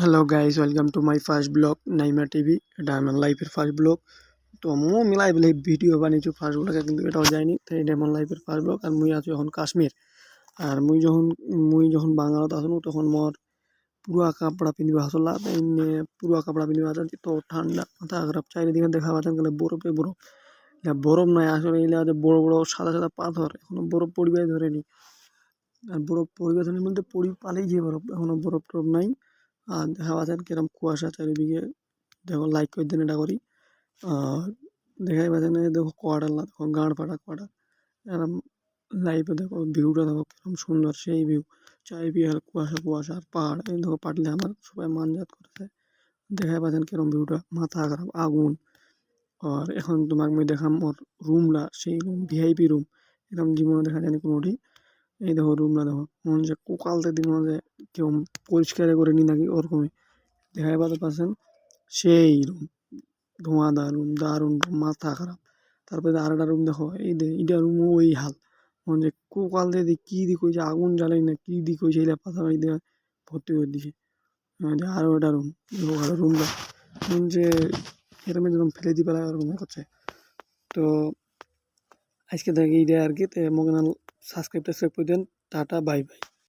Hello guys welcome to my first blog Naima TV এটা আমার লাইফের ফার্স্ট ব্লগ তো মো মিলাই বলে ভিডিও বানিয়েছি ফার্স্ট ব্লগে কিন্তু এটাও যায়নি তো এটা আমার লাইফের ফার্স্ট ব্লগ আর মুই আছি এখন কাশ্মীর। আর মুই যখন মুই যখন বাঙালত আসলো তখন মোর পুরা কাপড়া পিন্ধিবা আসলা এনে পুরা কাপড়া পিন্ধিবা আসল তো ঠান্ডা মাথা খারাপ। চারিদিকে দেখা পাচ্ছেন গেলে বরফে বরফ। এটা বরফ নয় আসলে এগুলা যে বড় বড় সাদা সাদা পাথর। এখনও বরফ পড়িবাই ধরেনি। আর বরফ পড়িবে ধরেনি বলতে পড়ি পালেই যে বরফ। এখনও বরফ টরফ নাই। আর দেখা পাচ্ছেন কিরম কুয়াশা চারিদিকে। দেখো লাইক করে দিন এটা করি। আর দেখাই পাচ্ছেন দেখো কোয়াটার না দেখো গাঁড় ফাটা কোয়াটার এরম লাইভে দেখো ভিউটা দেখো কিরম সুন্দর, সেই ভিউ চারিদিকে কুয়াশা কুয়াশা আর পাহাড়। এই দেখো পাটলে আমার সবাই মানজাত করেছে। দেখাই পাচ্ছেন কিরম ভিউটা মাথা খারাপ, আগুন। আর এখন তোমাকে আমি দেখাম ওর রুমটা সেই রুম ভিআইপি রুম এরকম জীবনে দেখা যায়নি কোনোটি। এই দেখো রুমটা দেখো, মনে হচ্ছে কোকালতে দিন মনে হচ্ছে কেউ পরিষ্কার করে নি নাকি ওরকমই। দেখাই পাতে পাচ্ছেন, সেই রুম ধোঁয়াদার রুম দারুণ রুম মাথা খারাপ। তারপরে আর একটা রুম দেখো, এই দে এটা রুম ওই হাল। মনে যে কোকাল দিয়ে কী দিক হয়েছে, আগুন জ্বালাই না কী দিক হয়েছে পাতা বাড়ি দিয়ে ভর্তি করে দিছে আরও একটা রুম ভালো রুমটা রুম যে এরকম যেরকম ফেলে দিবে ওরকম করছে। তো আজকে দেখি এইটা আর কি। মনে সাবস্ক্রাইব টাবস্ক্রাইব করে দেন। Tata bye bye